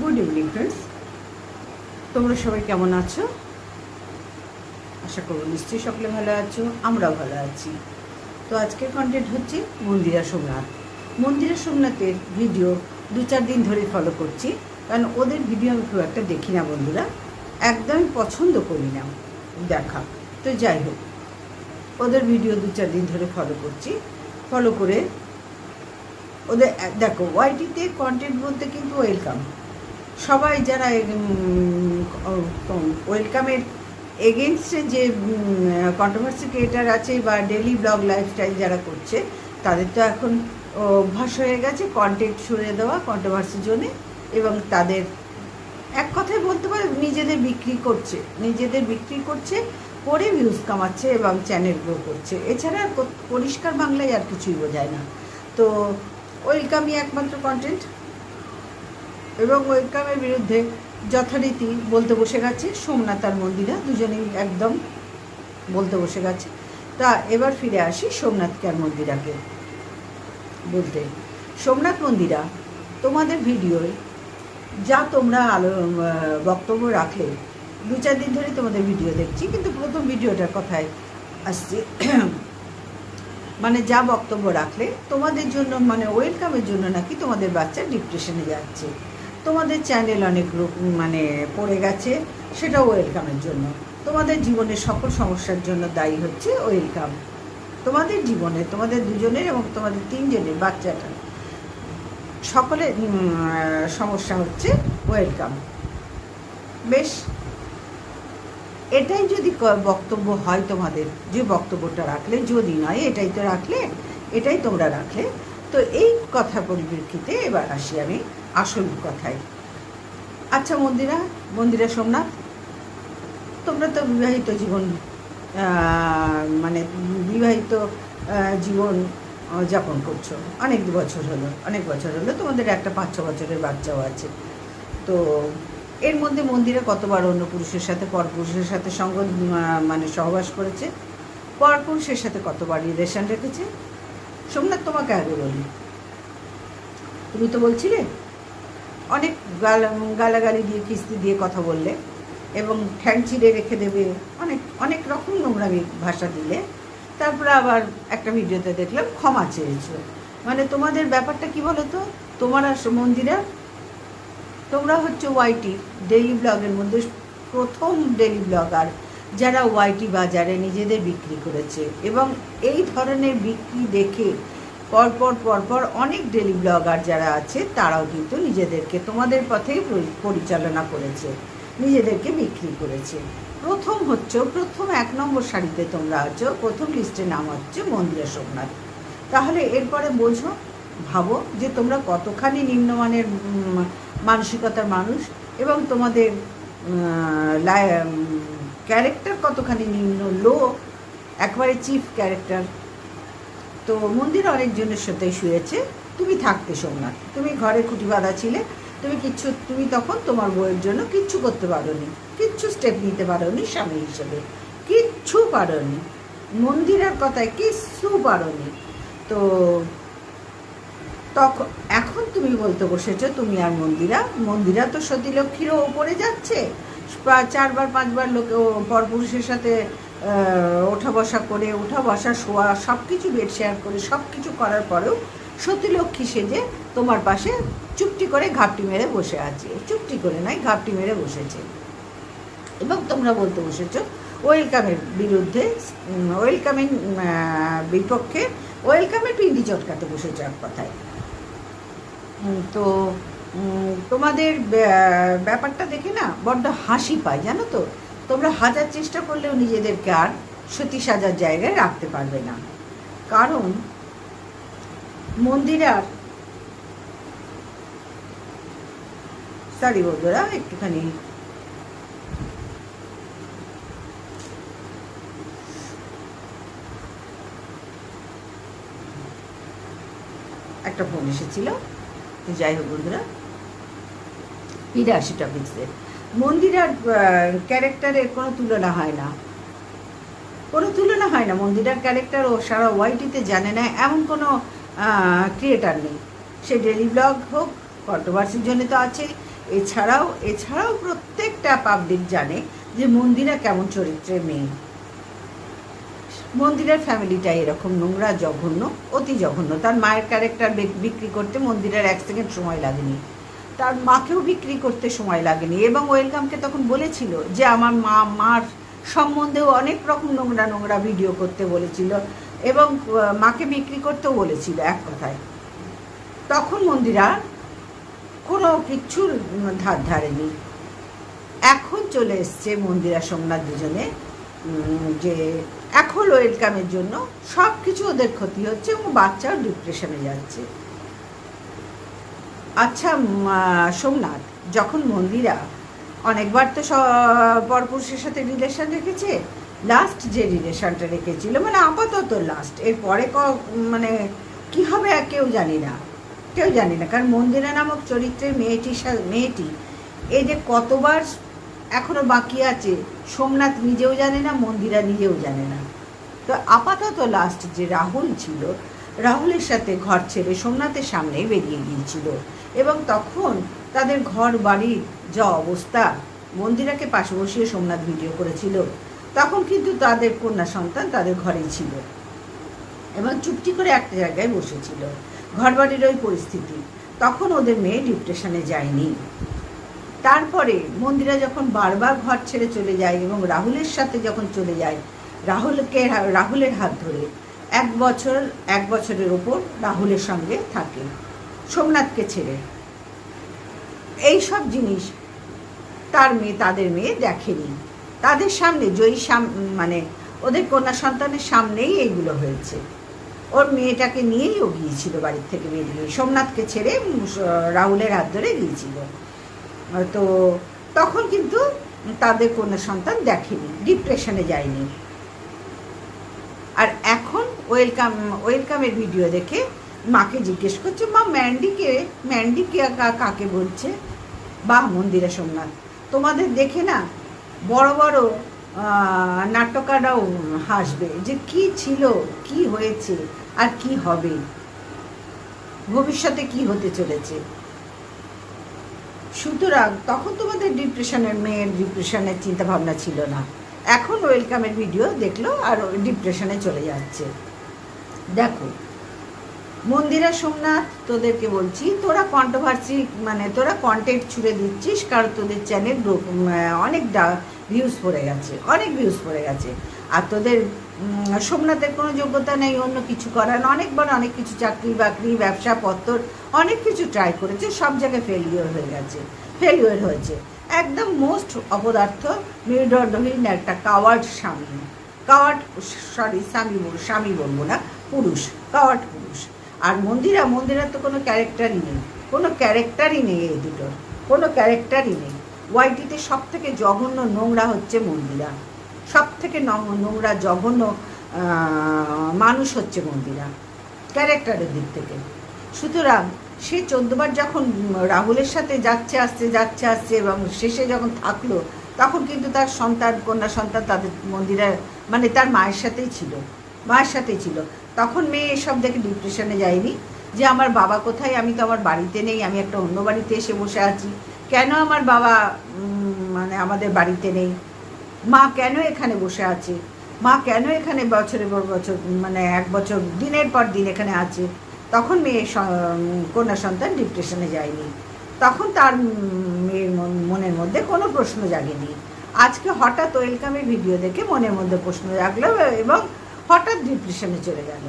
Good evening friends তোমরা সবাই কেমন আছো? আশা করব নিশ্চয়ই সকলে ভালো আছো, আমরাও ভালো আছি। তো আজকের কন্টেন্ট হচ্ছে মন্দিরা সোমনাথ। মন্দিরা সোমনাথের ভিডিও দু চার দিন ধরে ফলো করছি, কারণ ওদের ভিডিও আমি খুব একটা দেখি না বন্ধুরা। একদমই পছন্দ করি না। দেখা। তো যাই হোক, ওদের ভিডিও দু চার দিন ধরে ফলো করছি। ফলো করে ওদের, দেখো ওয়াইটিতে কন্টেন্ট বলতে কিন্তু ওয়েলকাম সবাই যারা ওয়েলকামের এগেনস্টে যে কন্ট্রোভার্সি ক্রিয়েটার আছে বা ডেলি ব্লগ লাইফস্টাইল যারা করছে, তাদের তো এখন অভ্যাস হয়ে গেছে কন্টেন্ট সরিয়ে দেওয়া কন্ট্রোভার্সির জন্যে এবং তাদের এক কথায় বলতে পারে নিজেদের বিক্রি করছে, নিজেদের বিক্রি করছে, করে ভিউজ কামাচ্ছে এবং চ্যানেল গ্রো করছে। এছাড়া আর পরিষ্কার বাংলায় আর কিছুই বোঝায় না। তো ওয়েলকামই একমাত্র কন্টেন্ট এবং ওয়েলকামের বিরুদ্ধে যথারীতি বলতে বসে গেছে। সোমনাথ আর মন্দিরা দুজনেই একদম বলতে বসে গেছে। তা এবার ফিরে আসি সোমনাথকে আর মন্দিরাকে বলতে। সোমনাথ, মন্দিরা, তোমাদের ভিডিওয় যা তোমরা আলো বক্তব্য রাখলে, দু চার দিন ধরে তোমাদের ভিডিও দেখছি, কিন্তু প্রথম ভিডিওটার কথায় আসছি। মানে যা বক্তব্য রাখলে, তোমাদের জন্য মানে ওয়েলকামের জন্য নাকি তোমাদের বাচ্চা ডিপ্রেশনে যাচ্ছে। তোমাদের চ্যানেল অনেক মানে পড়ে গেছে সেটা ওয়েলকামের জন্য। তোমাদের জীবনের সকল সমস্যার জন্য দায়ী হচ্ছে ওয়েলকাম তোমাদের জীবনে, তোমাদের দুজনের এবং তোমাদের তিনজনের বাচ্চাটা। সকলের সমস্যা হচ্ছে ওয়েলকাম বেশ, এটাই যদি বক্তব্য হয় তোমাদের, যে বক্তব্যটা রাখলে, যদি নয়, এটাই তো রাখলে, এটাই তোমরা রাখলে। তো এই কথা পরিপ্রেক্ষিতে এবার আসি আমি। আসল কথায় আচ্ছা মন্দিরা মন্দিরা সোমনাথ, তোমরা তো বিবাহিত জীবন মানে বিবাহিত জীবন যাপন করছ। অনেক বছর হলো, অনেক বছর হলো তোমাদের একটা পাঁচ ছ বছরের বাচ্চাও আছে। তো এর মধ্যে মন্দিরে কতবার অন্য পুরুষের সাথে, পর পুরুষের সাথে সঙ্গ মানে সহবাস করেছে? পর পুরুষের সাথে কতবার রিলেশন রেখেছে? সোমনাথ তোমাকে আগে বলি তুমি তো বলছিলে অনেক গালা, গালাগালি দিয়ে, কিস্তি দিয়ে কথা বললে এবং ঠ্যাং চিড়ে রেখে দেবে, অনেক অনেক রকম নোংরামি ভাষা দিলে। তারপরে আবার একটা ভিডিওতে দেখলাম ক্ষমা চেয়েছো মানে তোমাদের ব্যাপারটা কি বলো তো তোমার আর মন্দিরা তোমরা হচ্ছে ওয়াইটি, ডেইলি ব্লগের মধ্যে প্রথম ডেইলি ব্লগার যারা ওয়াইটি বাজারে নিজেদের বিক্রি করেছে। এবং এই ধরনের বিক্রি দেখে পরপর পরপর অনেক ডেলি ব্লগার যারা আছে, তারাও কিন্তু নিজেদেরকে তোমাদের পথেই পরিচালনা করেছে, নিজেদেরকে বিক্রি করেছে। প্রথম হচ্ছে, প্রথম এক নম্বর সারিতে তোমরা আছো, প্রথম লিস্টে নাম হচ্ছে মন্দিরা সোমনাথ। তাহলে এরপরে বোঝো, ভাবো যে তোমরা কতখানি নিম্নমানের মানসিকতার মানুষ এবং তোমাদের ক্যারেক্টার কতখানি নিম্ন লো একবারে চিফ ক্যারেক্টার তো মন্দির অনেকজনের সাথে শুয়েছে। তুমি থাকতে সোমনাথ। তুমি ঘরে খুঁটি বাঁধা ছিলে। তুমি কিচ্ছু, তুমি তখন তোমার বউয়ের জন্য কিচ্ছু করতে পারোনি। কিচ্ছু স্টেপ নিতে পারোনি স্বামী হিসেবে। কিচ্ছু পারোনি। মন্দিরের কথায় কিচ্ছু পারোনি। তো তখন এখন তুমি বলতে বসেছো, তুমি আর মন্দিরা। মন্দিরা তো সতীলক্ষ্মীরও ওপরে যাচ্ছে। চারবার, পাঁচবার লোকে পরপুরুষের সাথে ওঠা বসা করে, ওঠা বসা, শোয়া সব কিছু বেড শেয়ার করে সব কিছু করার পরেও সতীলক্ষ্মী সেজে তোমার পাশে চুপটি করে ঘাপটি মেরে বসে আছে। চুপটি করে নয় ঘাপটি মেরে বসেছে। এবং তোমরা বলতে বসেছো ওয়েলকামের বিরুদ্ধে ওয়েলকামের বিপক্ষে ওয়েলকামের পিন্ডি চটকাতে বসেছো এক কথায়। তো তোমাদের ব্যা- ব্যাপারটা দেখে না বড্ড হাসি পায়, জানো তো? তোমরা হাজার চেষ্টা করলেও নিজেদেরকে আর সতী সাজার জায়গায় রাখতে পারবে না। কারণ মন্দিরার সরি বন্ধুরা, একটুখানি একটা ফোন এসেছিল। যাই হোক বন্ধুরা ফিরে আসি টপিক্সে মন্দিরার ক্যারেক্টারের কোনো তুলনা হয় না। কোনো তুলনা হয় না। মন্দিরার ক্যারেক্টার ও সারা ওয়াইটিতে জানে না, এমন কোনো ক্রিয়েটার নেই। সে ডেলি ব্লগ হোক কন্ট্রোভার্সির জন্য তো আছে, এছাড়াও এছাড়াও প্রত্যেকটা পাবলিক জানে যে মন্দিরা কেমন চরিত্রের মেয়ে। মন্দিরের ফ্যামিলিটা এরকম নোংরা, জঘন্য, অতি জঘন্য। তার মায়ের ক্যারেক্টার বিক্রি করতে মন্দিরের এক সেকেন্ড সময় লাগেনি। তার মাকেও বিক্রি করতে সময় লাগেনি এবং ওয়েলকামকে তখন বলেছিল যে আমার মা, মার সম্বন্ধেও অনেক রকম নোংরা নোংরা ভিডিও করতে বলেছিল এবং মাকে বিক্রি করতেও বলেছিল এক কথায়। তখন মন্দিরা কোনো কিচ্ছুর ধার ধারেনি। এখন চলে এসছে মন্দিরা সোমনাথ দুজনে যে এখন ওয়েলকামের জন্য সব কিছু ওদের ক্ষতি হচ্ছে এবং বাচ্চাও ডিপ্রেশনে যাচ্ছে। আচ্ছা সোমনাথ, যখন মন্দিরা অনেকবার তো পরপুরুষের সাথে রিলেশন রেখেছে লাস্ট যে রিলেশনটা রেখেছিল মানে আপাতত লাস্ট এরপরে ক- মানে কি হবে আর কেউ জানি না, কেউ জানি না, কারণ মন্দিরা নামক চরিত্রের মেয়েটির মেয়েটি এই যে কতবার এখনও বাকি আছে, সোমনাথ নিজেও জানে না, মন্দিরা নিজেও জানে না। তো আপাতত লাস্ট যে রাহুল ছিল রাহুলের সাথে ঘর ছেড়ে সোমনাথের সামনেই বেরিয়ে গিয়েছিল এবং তখন তাদের ঘর বাড়ির যা অবস্থা, মন্দিরাকে পাশে বসিয়ে সোমনাথ ভিডিও করেছিল। তখন কিন্তু তাদের কন্যা সন্তান তাদের ঘরেই ছিল এবং চুপটি করে একটা জায়গায় বসেছিল, ঘরবাড়ির ওই পরিস্থিতি। তখন ওদের মেয়ে ডিপ্রেশনে যায়নি। তারপরে মন্দিরা যখন বারবার ঘর ছেড়ে চলে যায় এবং রাহুলের সাথে যখন চলে যায়, রাহুলকে, রাহুলের হাত ধরে এক বছর, এক বছরের ওপর রাহুলের সঙ্গে থাকে। সোমনাথকে ছেড়ে। এই সব জিনিস তার মেয়ে, তাদের মেয়ে দেখেনি। তাদের সামনে জয়ী সাম মানে ওদের কন্যা সন্তানের সামনেই এইগুলো হয়েছে। ওর মেয়েটাকে নিয়েই ও গিয়েছিল বাড়ির থেকে বেরিয়ে। সোমনাথকে ছেড়ে রাহুলের হাত ধরে গিয়েছিল। তো তখন কিন্তু তাদের কন্যা সন্তান দেখেনি ডিপ্রেশনে যায়নি। আর এখন ওয়েলকাম ওয়েলকামের ভিডিও দেখে মাকে জিজ্ঞেস করছে, মা ম্যান্ডিকে কা- কাকে বলছে? বাহ, মন্দিরা সোমনাথ, তোমাদের দেখে না বড় বড় নাট্যকাররাও হাসবে যে কি ছিল, কি হয়েছে আর কি হবে, ভবিষ্যতে কি হতে চলেছে? সুতরাং তখন তোমাদের ডিপ্রেশনের মেয়ের ডিপ্রেশনের চিন্তাভাবনা ছিল না। এখন ওয়েলকামের ভিডিও দেখল আর ডিপ্রেশনে চলে যাচ্ছে। দেখো, মন্দিরা সোমনাথ, তোদেরকে বলছি, তোরা কন্ট্রোভার্সি মানে তোরা কন্টেন্ট ছুড়ে দিচ্ছিস কারণ তোদের চ্যানেল অনেক ভিউজ পড়ে গেছে, অনেক ভিউজ পড়ে গেছে। আর তোদের সোমনাথের কোনো যোগ্যতা নেই, অন্য কিছু করার, অনেকবার অনেক কিছু চাকরি বাকরি, ব্যবসা পত্র অনেক কিছু ট্রাই করেছে, সব জায়গায় ফেলিওর হয়ে গেছে ফেলিওর হয়েছে। একদম মোস্ট অপদার্থ মেরুদণ্ডহীন একটা কাওয়ার্ড স্বামী। কাওয়ার্ড সরি স্বামী স্বামী বলব না। পুরুষ কাওয়ার্ড পুরুষ। আর মন্দিরা মন্দিরা তো কোনো ক্যারেক্টারই নেই। কোনো ক্যারেক্টারই নেই এই দুটোর। কোনো ক্যারেক্টারই নেই। ওয়াইটিতে সব থেকে জঘন্য নোংরা হচ্ছে মন্দিরা। সব থেকে নোংরা, জঘন্য মানুষ হচ্ছে মন্দিরা। ক্যারেক্টারের দিক থেকে। সুতরাং সে চোদ্দবার যখন রাহুলের সাথে যাচ্ছে, আসছে যাচ্ছে, আসছে এবং শেষে যখন থাকল, তখন কিন্তু তার সন্তান, কন্যা সন্তান তাদের মন্দিরে মানে তার মায়ের সাথেই ছিল। মায়ের সাথেই ছিল। তখন মেয়ে এসব দেখে ডিপ্রেশনে যায়নি, যে আমার বাবা কোথায়, আমি তো আমার বাড়িতে নেই, আমি একটা অন্য বাড়িতে এসে বসে আছি। কেন আমার বাবা মানে আমাদের বাড়িতে নেই? মা কেন এখানে বসে আছে? মা কেন এখানে বছরের পর বছর মানে এক বছর, দিনের পর দিন এখানে আছে? তখন মেয়ে কন্যা সন্তান ডিপ্রেশনে যায়নি। তখন তার মেয়ের মনের মধ্যে কোনো প্রশ্ন জাগেনি। আজকে হঠাৎ ওয়েলকামের ভিডিও দেখে মনের মধ্যে প্রশ্ন জাগলো এবং হঠাৎ ডিপ্রেশনে চলে গেল।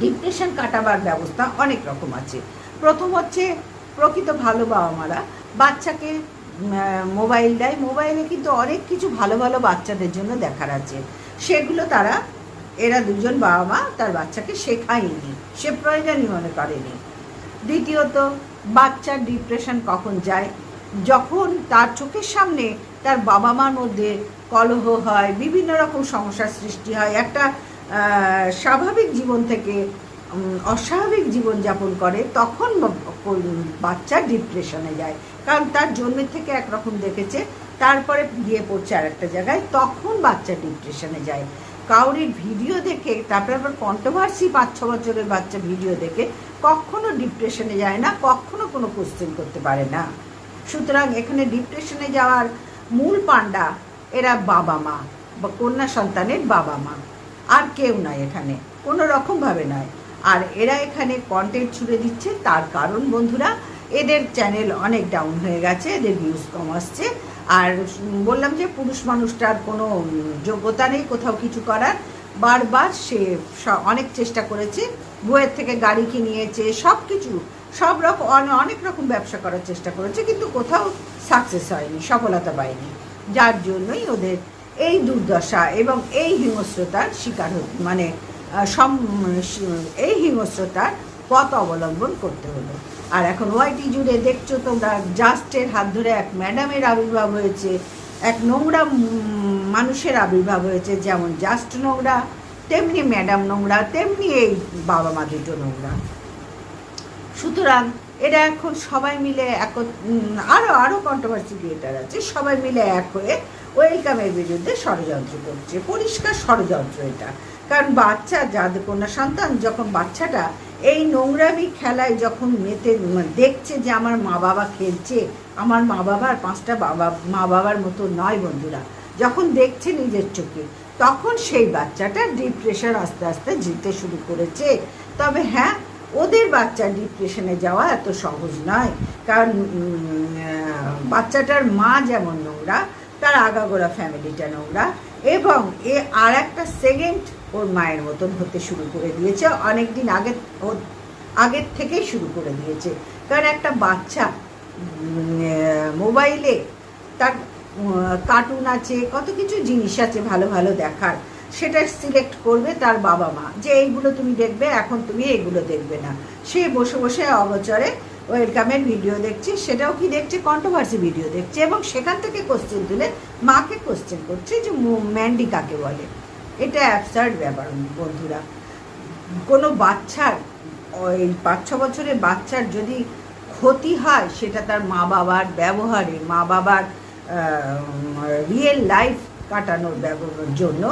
ডিপ্রেশন কাটাবার ব্যবস্থা অনেক রকম আছে। প্রথম হচ্ছে প্রকৃত ভালো বাবা মারা বাচ্চাকে মোবাইল দেয়। মোবাইলে কিন্তু অনেক কিছু ভালো ভালো বাচ্চাদের জন্য দেখার আছে। সেগুলো তারা, এরা দুজন বাবা মা তার বাচ্চাকে শেখায়নি। সে প্রয়োজনই মনে করেনি। দ্বিতীয়ত, বাচ্চার ডিপ্রেশন কখন যায়? যখন তার চোখের সামনে তার বাবা মার মধ্যে কলহ হয়, বিভিন্ন রকম সমস্যার সৃষ্টি হয়। একটা স্বাভাবিক জীবন থেকে অস্বাভাবিক জীবনযাপন করে, তখন বাচ্চা ডিপ্রেশনে যায়। কারণ তার জন্মের থেকে একরকম দেখেছে, তারপরে গিয়ে পড়ছে আর একটা জায়গায়, তখন বাচ্চা ডিপ্রেশনে যায়। কাউরির ভিডিও দেখে, তারপরে আবার কন্ট্রোভার্সি পাঁচ, ছ বছরের বাচ্চা ভিডিও দেখে, কখনো ডিপ্রেশনে যায় না, কখনো কোনো কোশ্চেন করতে পারে না। সুতরাং এখানে ডিপ্রেশনে যাওয়ার মূল পাণ্ডা এরা বাবা মা বা কন্যা সন্তানের বাবা মা। আর কেউ নয় এখানে, কোনো রকমভাবে নয়। আর এরা এখানে কন্টেন্ট ছুড়ে দিচ্ছে, তার কারণ বন্ধুরা, এদের চ্যানেল অনেক ডাউন হয়ে গেছে, এদের ভিউজ কম আসছে। আর বললাম যে পুরুষ মানুষটার কোনো যোগ্যতা নেই কোথাও কিছু করার। বারবার সে অনেক চেষ্টা করেছে, বইয়ের থেকে গাড়ি কিনিয়েছে সব কিছু সব রকম অনেক রকম ব্যবসা করার চেষ্টা করেছে, কিন্তু কোথাও সাকসেস হয়নি, সফলতা পায়নি। যার জন্যই ওদের এই দুর্দশা এবং এই হিংস্রতার শিকার মানে সম- এই হিংস্রতার পথ অবলম্বন করতে হলো। আর এখন ওয়াইটি জুড়ে দেখছ তোমরা, জাস্টের হাত ধরে এক ম্যাডামের আবির্ভাব হয়েছে, এক নোংরা মানুষের আবির্ভাব হয়েছে, যেমন জাস্ট নোংরা, তেমনি ম্যাডাম নোংরা, তেমনি এই বাবা মা দুটো নোংরা। সুতরাং এটা এখন সবাই মিলে এক আরও আরও কন্ট্রোভার্সি ক্রিয়েটার আছে, সবাই মিলে এক হয়ে ওয়েলকামের বিরুদ্ধে ষড়যন্ত্র করছে। পরিষ্কার ষড়যন্ত্র এটা। কারণ বাচ্চা, যাদের কন্যা সন্তান, যখন বাচ্চাটা এই নোংরামি খেলায় যখন মেতে মানে দেখছে যে আমার মা বাবা খেলছে, আমার মা বাবার পাঁচটা বাবা মা বাবার মতো নয় বন্ধুরা, যখন দেখছে নিজের চোখে, তখন সেই বাচ্চাটা ডিপ্রেশন আস্তে আস্তে যেতে শুরু করেছে। তবে হ্যাঁ ওদের বাচ্চা ডিপ্রেশনে যাওয়া এত সহজ নয়। কারণ বাচ্চাটার মা যেমন নোংরা, তার আগাগোড়া ফ্যামিলিটা নোংরা এবং এ আর একটা সেকেন্ড ওর মায়ের মতন হতে শুরু করে দিয়েছে। অনেক দিন আগে আগের থেকেই শুরু করে দিয়েছে। কারণ একটা বাচ্চা মোবাইলে তার কার্টুন আছে, কত কিছু জিনিস আছে ভালো ভালো দেখার। সেটা সিলেক্ট করবে তার বাবা মা। যে এইগুলো তুমি দেখবে, এখন তুমি এগুলো দেখবে না। সে বসে বসে অগচরে ওয়েলকামের ভিডিও দেখছে, সেটাও কি দেখছে? কন্ট্রোভার্সি ভিডিও দেখছে এবং সেখান থেকে কোশ্চেন তুলে মাকে কোশ্চেন করছে যে ম্যান্ডি কাকে বলে? এটা অ্যাবসার্ড ব্যাপার বন্ধুরা। কোনো বাচ্চার, ওই পাঁচ, ছ বছরের বাচ্চার যদি ক্ষতি হয়, সেটা তার মা বাবার ব্যবহারে, মা বাবার রিয়েল লাইফ কাটানোর জন্য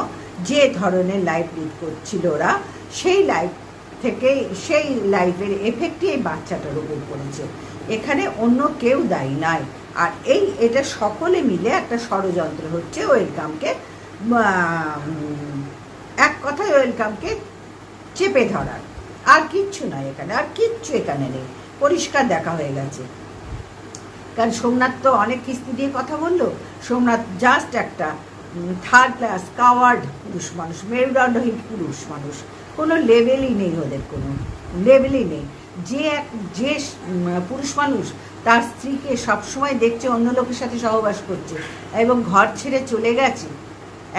যে ধরনের লাইফ লিড করছিল ওরা, সেই লাইফ থেকে, সেই লাইফের এফেক্টই এই বাচ্চাটার উপর পড়েছে। এখানে অন্য কেউ দায়ী নয় আর এই, এটা সকলে মিলে একটা ষড়যন্ত্র হচ্ছে ওয়েলকামকে এক কথায় ওয়েলকামকে চেপে ধরার। আর কিচ্ছু নয় এখানে, আর কিচ্ছু এখানে নেই। পরিষ্কার দেখা হয়ে গেছে। কারণ সোমনাথ তো অনেক কিস্তি দিয়ে কথা বলল। সোমনাথ জাস্ট একটা থার্ড ক্লাস কাওয়ার্ড পুরুষ মানুষ, মেরুদণ্ডহীন পুরুষ মানুষ। কোনো লেভেলই নেই ওদের, কোনো লেভেলই নেই। যে এক, যে পুরুষ মানুষ তার স্ত্রীকে সবসময় দেখছে, অন্য লোকের সাথে সহবাস করছে এবং ঘর ছেড়ে চলে গেছে।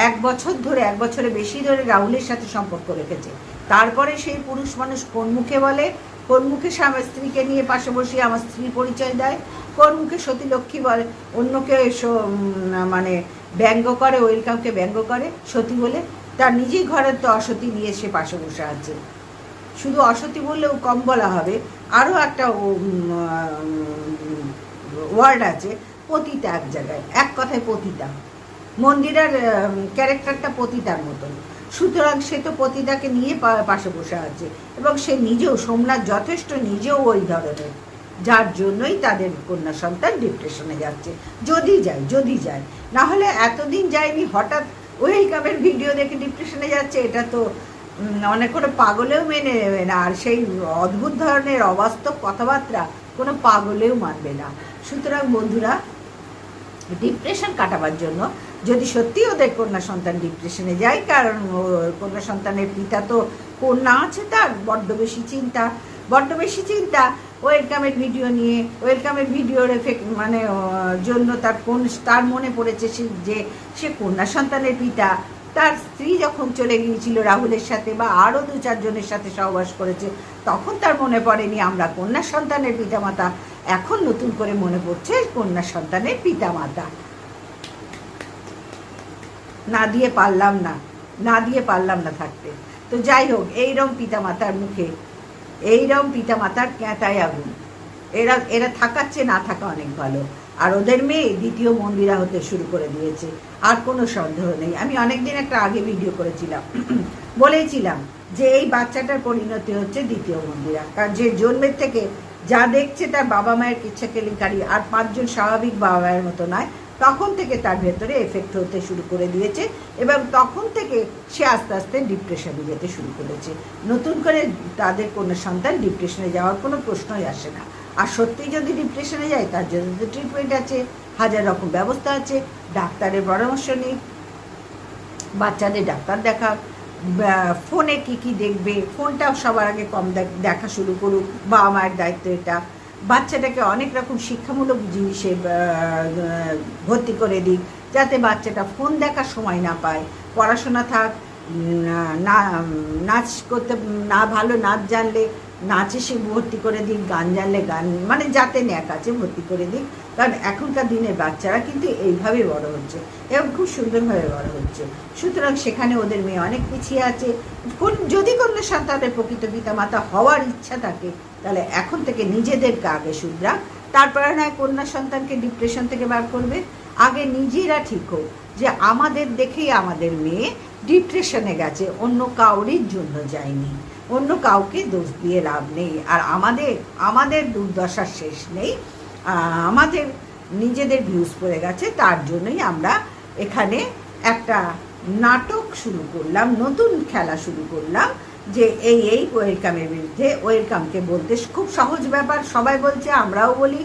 এক বছর ধরে, এক বছরে বেশি ধরে রাহুলের সাথে সম্পর্ক রেখেছে। তারপরে সেই পুরুষ মানুষ কোন মুখে বলে? কোন মুখে সে আমার স্ত্রীকে নিয়ে পাশে বসিয়ে আমার স্ত্রী পরিচয় দেয়? কোন মুখে সতী লক্ষ্মী বলে? অন্যকে মানে ব্যঙ্গ করে ওয়েলকামকে ব্যঙ্গ করে, সতী বলে তার নিজেই ঘরের তো অসতী নিয়ে সে পাশে বসে আছে। শুধু অসতী বললেও কম বলা হবে। আরও একটা ওয়ার্ড আছে, পতিতা এক জায়গায়। এক কথায় পতিতা। মন্দিরের ক্যারেক্টারটা পতিতার মতন। সুতরাং সে তো পতিতাকে নিয়ে পাশে বসে আছে। এবং সে নিজেও, সোমনাথ যথেষ্ট নিজেও ওই ধরনের। যার জন্যই তাদের কন্যা সন্তান ডিপ্রেশনে যাচ্ছে। যদি যায় যদি যায় না হলে এতদিন যায়নি হঠাৎ ওয়েলকামের ভিডিও দেখে ডিপ্রেশনে যাচ্ছে, এটা তো অনেক কোনো পাগলেও মেনে নেবে না। আর সেই অদ্ভুত ধরনের অবাস্তব কথাবার্তা কোনো পাগলেও মানবে না। সুতরাং বন্ধুরা ডিপ্রেশন কাটাবার জন্য যদি সত্যি ওদের কন্যা সন্তান ডিপ্রেশনে যায়, কারণ ও কন্যা সন্তানের পিতা তো কন্যা আছে তার, বড্ড বেশি চিন্তা। বড্ড বেশি চিন্তা ওয়েলকামের ভিডিও নিয়ে ওয়েলকামের ভিডিওর এফেক্ট মানে জন্য তার কোন, তার মনে পড়েছে সে, যে সে কন্যা সন্তানের পিতা। তার স্ত্রী যখন চলে গিয়েছিল রাহুলের সাথে বা আরও দু চারজনের সাথে সহবাস করেছে, তখন তার মনে পড়েনি, আমরা কন্যা সন্তানের পিতামাতা। এখন নতুন করে মনে পড়ছে, কন্যা সন্তানের পিতামাতা। না দিয়ে পারলাম না না দিয়ে পারলাম না থাকতে। তো যাই হোক, এইরম পিতামাতার মুখে এইরম পিতামাতার ক্যাঁটায় আগুন। এরা এরা থাকার চেয়ে না থাকা অনেক ভালো। আর ওদের মেয়ে দ্বিতীয় মন্দিরা হতে শুরু করে দিয়েছে। আর কোনো সন্দেহ নেই। আমি অনেকদিন একটা আগে ভিডিও করেছিলাম। বলেছিলাম যে এই বাচ্চাটার পরিণতি হচ্ছে দ্বিতীয় মন্দিরা। কারণ যে জন্মের থেকে যা দেখছে তার বাবা মায়ের কিচ্ছা কেলেঙ্কারি আর পাঁচজন স্বাভাবিক বাবা মায়ের মতো নয়। তখন থেকে তার ভেতরে এফেক্ট হতে শুরু করে দিয়েছে এবং তখন থেকে সে আস্তে আস্তে ডিপ্রেশনে যেতে শুরু করেছে। নতুন করে তাদের কোনো সন্তান ডিপ্রেশনে যাওয়ার কোনো প্রশ্নই আসে না। আর সত্যিই যদি ডিপ্রেশনে যায়, তার জন্য তো ট্রিটমেন্ট আছে, হাজার রকম ব্যবস্থা আছে, ডাক্তারের পরামর্শ নিই বাচ্চাদের ডাক্তার দেখা ফোনে কি কি দেখবে, ফোনটাও সবার আগে কম দেখ- শুরু করুক, বাবা মায়ের দায়িত্ব এটা। বাচ্চাটাকে অনেক রকম শিক্ষামূলক জিনিসে ভর্তি করে দিক, যাতে বাচ্চাটা ফোন দেখার সময় না পায়। পড়াশোনা থাক না, নাচ করতে, না ভালো নাচ জানলে, নাচে সে ভর্তি করে দিক, গান জানলে গান মানে যাতে ন্যাক আছে, ভর্তি করে দিক। কারণ এখনকার দিনের বাচ্চারা কিন্তু এইভাবে বড় হচ্ছে এবং খুব সুন্দরভাবে বড় হচ্ছে। সুতরাং সেখানে ওদের মেয়ে অনেক পিছিয়ে আছে। কোন, যদি কোনো সন্তানের প্রকৃত পিতামাতা হওয়ার ইচ্ছা থাকে তাহলে এখন থেকে নিজেদেরকে আগে শুধরা তারপরে নয় কন্যা সন্তানকে ডিপ্রেশন থেকে বার করবে। আগে নিজেরা ঠিক হোক যে আমাদের দেখেই আমাদের মেয়ে ডিপ্রেশনে গেছে, অন্য কাউরির জন্য যায়নি। অন্য কাউকে দোষ দিয়ে লাভ নেই। আর আমাদের আমাদের দুর্দশার শেষ নেই। আমাদের নিজেদের ভিউজ পড়ে গেছে, তার জন্যই আমরা এখানে একটা নাটক শুরু করলাম, নতুন খেলা শুরু করলাম। যে এই এই ওয়েলকামের বিরুদ্ধে ওয়েলকামকে বলতে খুব সহজ ব্যাপার। সবাই বলছে, আমরাও বলি।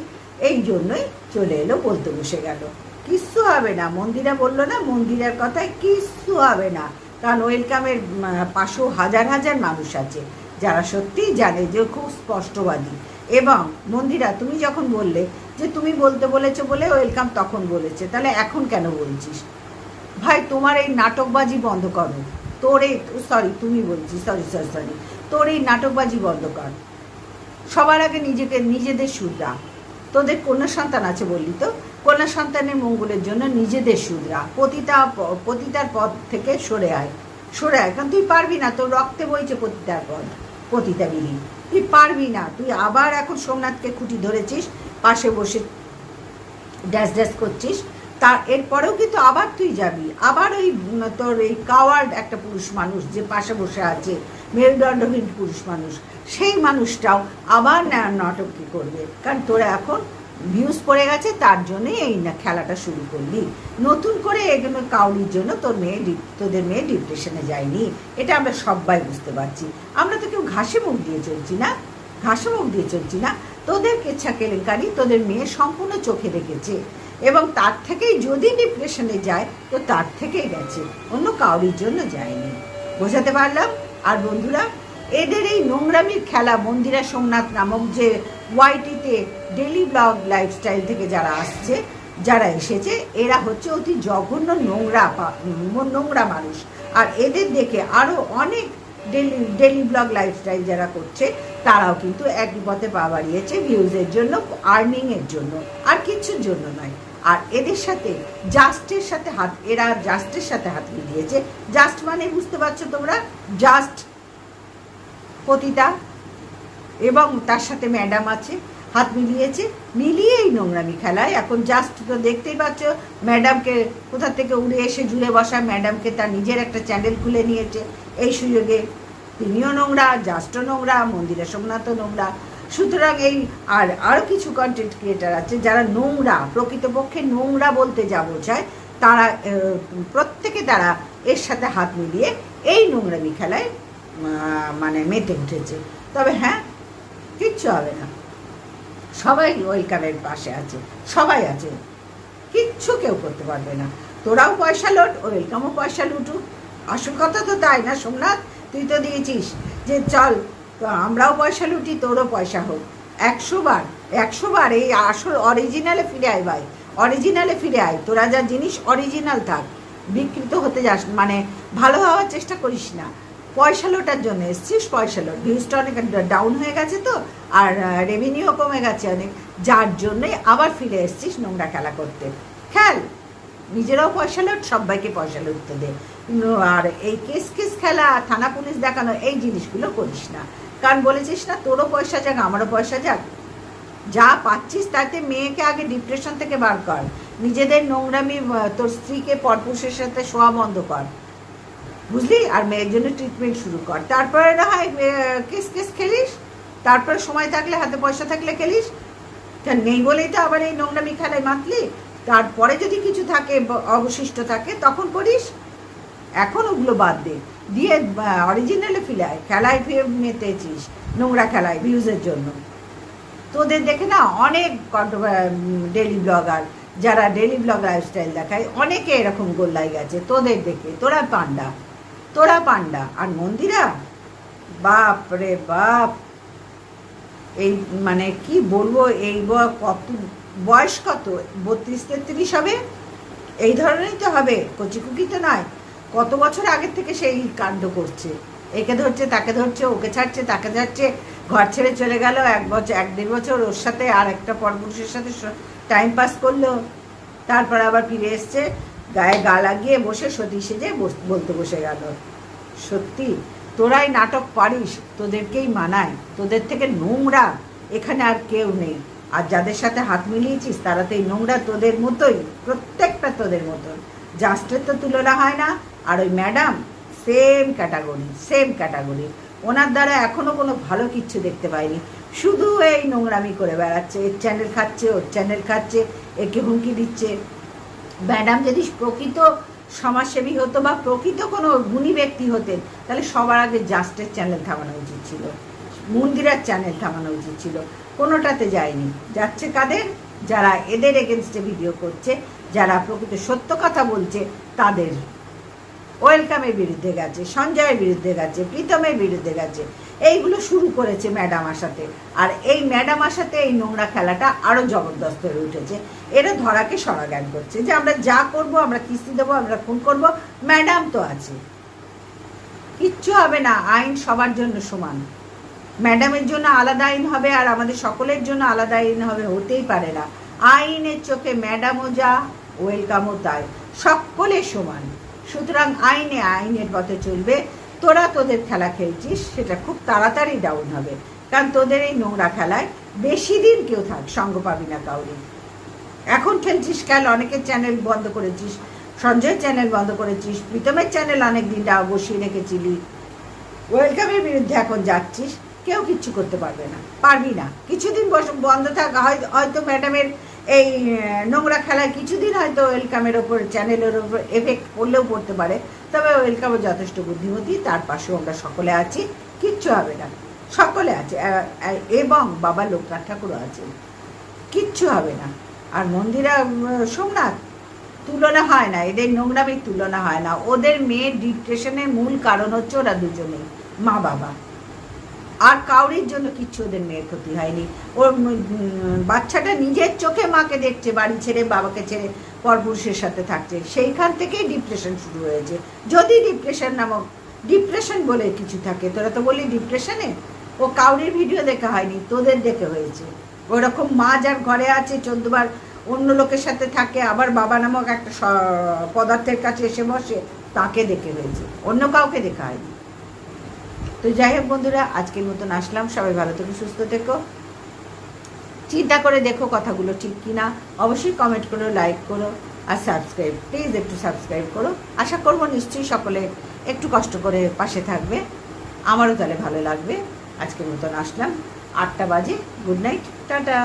এই জন্যই চলে এলো বলতে বসে গেল। কিচ্ছু হবে না। মন্দিরা বলল না, মন্দিরের কথায় কিচ্ছু হবে না। কারণ ওয়েলকামের পাশেও হাজার হাজার মানুষ আছে, যারা সত্যিই জানে যে খুব স্পষ্টবাদী। এবং মন্দিরা, তুমি যখন বললে যে তুমি বলতে বলেছ বলে ওয়েলকাম তখন বলেছে, তাহলে এখন কেন বলছিস? ভাই, তোমার এই নাটকবাজি বন্ধ করো। তোর এই সরি তুমি বলছি সরি সরি সরি তোর এই নাটকবাজি বন্ধ কর। সবার আগে নিজেকে, নিজেদের শুধরা। তোদের কন্যা সন্তান আছে বললি তো? কন্যা সন্তানের মঙ্গলের জন্য নিজেদের শুধরা। পতিতা, পতিতার পদ থেকে সরে আয়। সরে আয়, কারণ তুই পারবি না, তোর রক্তে বইছে পতিতার পদ পতিতা বিহীন তুই পারবি না, তুই আবার এখন সোমনাথকে খুঁটি ধরেছিস, পাশে বসে ড্যাশ ড্যাশ করছিস তা এরপরেও কিন্তু আবার তুই যাবি। আবার ওই তোর এই কাওয়ার্ড একটা পুরুষ মানুষ যে পাশে বসে আছে, মেরুদণ্ডহীন পুরুষ মানুষ, সেই মানুষটাও আবার না- নাটক কি করবে? কারণ তোরা এখন ভিউজ পড়ে গেছে, তার জন্যই এই না, খেলাটা শুরু করলি। নতুন করে এগুলো কাউরির জন্য তোর মেয়ে তোদের মেয়ে ডিপ্রেশনে যায়নি। এটা আমরা সবাই বুঝতে পারছি। আমরা তো কেউ ঘাসে মুখ দিয়ে চলছি না। ঘাসে মুখ দিয়ে চলছি না। তোদের কেচ্ছা কেলেঙ্কারি, তোদের মেয়ে সম্পূর্ণ চোখে দেখেছে। এবং তার থেকেই যদি ডিপ্রেশনে যায়, তো তার থেকেই গেছে। অন্য কাউরির জন্য যায়নি। বোঝাতে পারলাম? আর বন্ধুরা, এদের এই নোংরামির খেলা মন্দিরা সোমনাথ নামক যে ওয়াইটিতে ডেলি ব্লগ লাইফস্টাইল থেকে যারা আসছে, যারা এসেছে, এরা হচ্ছে অতি জঘন্য নোংরা নোংরা মানুষ। আর এদের দেখে আরও অনেক ডেলি ডেলি ব্লগ লাইফস্টাইল যারা করছে, তারাও কিন্তু একই পথে পা বাড়িয়েছে ভিউজের জন্য আর্নিংয়ের জন্য। আর কিচ্ছুর জন্য নয়। আর এদের সাথে জাস্টের সাথে হাত, এরা জাস্টের সাথে হাত মিলিয়েছে। জাস্ট মানে বুঝতে পারছ তোমরা? জাস্ট পতিতা এবং তার সাথে ম্যাডাম আছে, হাত মিলিয়েছে। মিলিয়ে এই নোংরামি খেলায়। এখন জাস্ট তো দেখতেই পাচ্ছ ম্যাডামকে কোথা থেকে উড়ে এসে জুড়ে বসা ম্যাডামকে তার নিজের একটা চ্যানেল খুলে নিয়েছে। এই সুযোগে তিনিও নোংরা জাস্টও নোংরা, মন্দিরে সোমনাথও নোংরা। সুতরাং এই আর আরও কিছু কন্টেন্ট ক্রিয়েটার আছে যারা নোংরা, প্রকৃতপক্ষে নোংরা বলতে যা বোঝায়, তারা প্রত্যেকে তারা এর সাথে হাত মিলিয়ে এই নোংরামি খেলায় মানে মেতে উঠেছে। তবে হ্যাঁ কিচ্ছু হবে না। সবাই ওয়েলকামের পাশে আছে, সবাই আছে। কিচ্ছু কেউ করতে পারবে না। তোরাও পয়সা লোট ওয়েলকামও পয়সা লুটুক। আসল কথা তো তাই না, সোমনাথ? তুই তো দিয়েছিস যে চল তো আমরাও পয়সা লুটি, তোরও পয়সা হোক। একশো বার একশো বার এই আসল অরিজিনালে ফিরে আয় ভাই। অরিজিনালে ফিরে আয়। তোরা যা জিনিস অরিজিনাল থাক। বিকৃত হতে যাস মানে ভালো হওয়ার চেষ্টা করিস না। পয়সা লোটার জন্য এসছিস, পয়সা লোট। ভিউজটা অনেক ডাউন হয়ে গেছে তো, আর রেভিনিউ কমে গেছে অনেক। যার জন্যই আবার ফিরে এসছিস নোংরা খেলা করতে। খেল। নিজেরাও পয়সা লোট, সবাইকে পয়সা লুটতে দে। আর এই কেস কেস খেলা, থানা পুলিশ দেখানো, এই জিনিসগুলো করিস না। কারণ বলেছিস না, তোরও পয়সা যাক, আমারও পয়সা যাক। যা পাচ্ছিস তাতে মেয়েকে আগে ডিপ্রেশন থেকে বার কর। নিজেদের নোংরামি তোর স্ত্রীকে পরপুরুষের সাথে শোয়া বন্ধ কর। বুঝলি? আর মেয়ের জন্য ট্রিটমেন্ট শুরু কর। তারপরে না হয় কেস কেস খেলিস। তারপরে সময় থাকলে, হাতে পয়সা থাকলে খেলিস। তা নেই বলেই তো আবার এই নোংরামি খেলায় মাতলি। তারপরে যদি কিছু থাকে, অবশিষ্ট থাকে, তখন করিস। এখন ওগুলো বাদ দে। দিয়ে অরিজিনালে ফিলায় খেলায় ফিরে মেতেছিস, নোংরা খেলায় ভিউজের জন্য। তোদের দেখে না অনেক ডেলি ব্লগার যারা ডেলি ব্লগ লাইফস্টাইল দেখায়, অনেকে এরকম গোল্লাই গেছে। তোদের দেখে, তোরা পান্ডা। তোরা পান্ডা। আর মন্দিরা? বাপ রে বাপ। এই মানে কি বলব, এই কত, বয়স কত? বত্রিশ তেত্রিশ হবে? এই ধরনেরই তো হবে। কচিকুকি তো নয়। কত বছর আগের থেকে সেই কাণ্ড করছে? একে ধরছে, তাকে ধরছে, ওকে ছাড়ছে, তাকে ছাড়ছে, ঘর ছেড়ে চলে গেল, এক বছর, এক দেড় বছর ওর সাথে, আর একটা পরপুরুষের সাথে টাইম পাস করল। তারপর আবার ফিরে এসছে, গায়ে গা লাগিয়ে বসে সতী সেজে বলতে বসে গেল, সত্যি, তোরাই নাটক পারিস, তোদেরকেই মানায়, তোদের থেকে নোংরা এখানে আর কেউ নেই। আর যাদের সাথে হাত মিলিয়েছিস, তারা তো এই নোংরা তোদের মতোই, প্রত্যেকটা তোদের মতন জাস্টের তো তুলনা হয় না আর ওই madam same category same category ওনার দ্বারা এখনও কোনো ভালো কিচ্ছু দেখতে পাইনি। শুধু এই নোংরামি করে বেড়াচ্ছে, এর চ্যানেল খাচ্ছে, ওর চ্যানেল খাচ্ছে, একে হুমকি দিচ্ছে। ম্যাডাম যদি প্রকৃত সমাজসেবী হতো বা প্রকৃত কোনো গুণী ব্যক্তি হতেন, তাহলে সবার আগে জাস্টের চ্যানেল থামানো উচিত ছিল। মন্দিরের চ্যানেল থামানো উচিত ছিল। কোনোটাতে যায়নি। যাচ্ছে কাদের? যারা এদের এগেনস্টে ভিডিও করছে, যারা প্রকৃত সত্য কথা বলছে, তাদের। ওয়েলকামের বিরুদ্ধে গেছে সঞ্জয়ের বিরুদ্ধে গেছে প্রীতমের বিরুদ্ধে গেছে এইগুলো শুরু করেছে ম্যাডাম আসাতে আর এই ম্যাডাম আসাতে এই নোংরা খেলাটা আরও জবরদস্ত হয়ে উঠেছে। এরা ধরাকে সরা জ্ঞান করছে যে আমরা যা করব, আমরা কিস্তি দেবো, আমরা খুন করব, ম্যাডাম তো আছে। কিচ্ছু হবে না, আইন সবার জন্য সমান। ম্যাডামের জন্য আলাদা আইন হবে আর আমাদের সকলের জন্য আলাদা আইন হবে, হতেই পারে না। আইনের চোখে ম্যাডামও যা, ওয়েলকামও তাই। সকলে সমান। সুতরাং আইনে আইনের পথে চলবে। তোরা তোদের খেলা খেলছিস, সেটা খুব তাড়াতাড়ি ডাউন হবে। কারণ তোদের এই নোংরা খেলায় বেশি দিন কেউ থাক, সঙ্গ পাবি না কাউরি। এখন খেলছিস খেল অনেকের চ্যানেল বন্ধ করেছিস, সঞ্জয়ের চ্যানেল বন্ধ করেছিস, প্রীতমের চ্যানেল অনেক দিন বসিয়ে রেখেছিলি। ওয়েলকামের বিরুদ্ধে এখন যাচ্ছিস, কেউ কিচ্ছু করতে পারবে না, পারবি না। কিছুদিন বস- বন্ধ থাক, হয়- হয়তো ম্যাডামের এই নোংরা খেলায় কিছুদিন হয়তো ওয়েলকামের ওপর চ্যানেলের ওপর এফেক্ট পড়লেও পড়তে পারে। তবে ওয়েলকামও যথেষ্ট বুদ্ধিমতী, তার পাশেও আমরা সকলে আছি, কিচ্ছু হবে না। সকলে আছে এবং বাবা লোকনাথ ঠাকুরও আছে কিচ্ছু হবে না। আর মন্দিরা সোমনাথ, তুলনা হয় না, এদের নোংরামির তুলনা হয় না। ওদের মেয়ের ডিপ্রেশনের মূল কারণ হচ্ছে ওরা দুজনেই মা বাবা আর কাউরির জন্য কিচ্ছু ওদের মেয়ের ক্ষতি হয়নি। ওর বাচ্চাটা নিজের চোখে মাকে দেখছে, বাড়ি ছেড়ে বাবাকে ছেড়ে পরপুরুষের সাথে থাকছে। সেইখান থেকেই ডিপ্রেশন শুরু হয়েছে। যদি ডিপ্রেশন নামক ডিপ্রেশন বলে কিছু থাকে, তোরা তো বলি ডিপ্রেশনে ও কাউরির ভিডিও দেখা হয়নি, তোদের দেখে হয়েছে। ওরকম মা যার ঘরে আছে, চোদ্দবার অন্য লোকের সাথে থাকে, আবার বাবা নামক একটা পদার্থের কাছে এসে বসে, তাকে দেখে হয়েছে। অন্য কাউকে দেখা হয়নি। তো যাই হোক বন্ধুরা, আজকের মতন আসলাম। সবাই ভালো থেকো, সুস্থ থেকো। চিন্তা করে দেখো কথাগুলো ঠিক কিনা। অবশ্যই কমেন্ট করো লাইক করো আর সাবস্ক্রাইব প্লিজ একটু সাবস্ক্রাইব করো। আশা করব নিশ্চয়ই সকলে একটু কষ্ট করে পাশে থাকবে। আমারও তাহলে ভালো লাগবে। আজকের মতন আসলাম। আটটা বাজে। Good night. টাটা।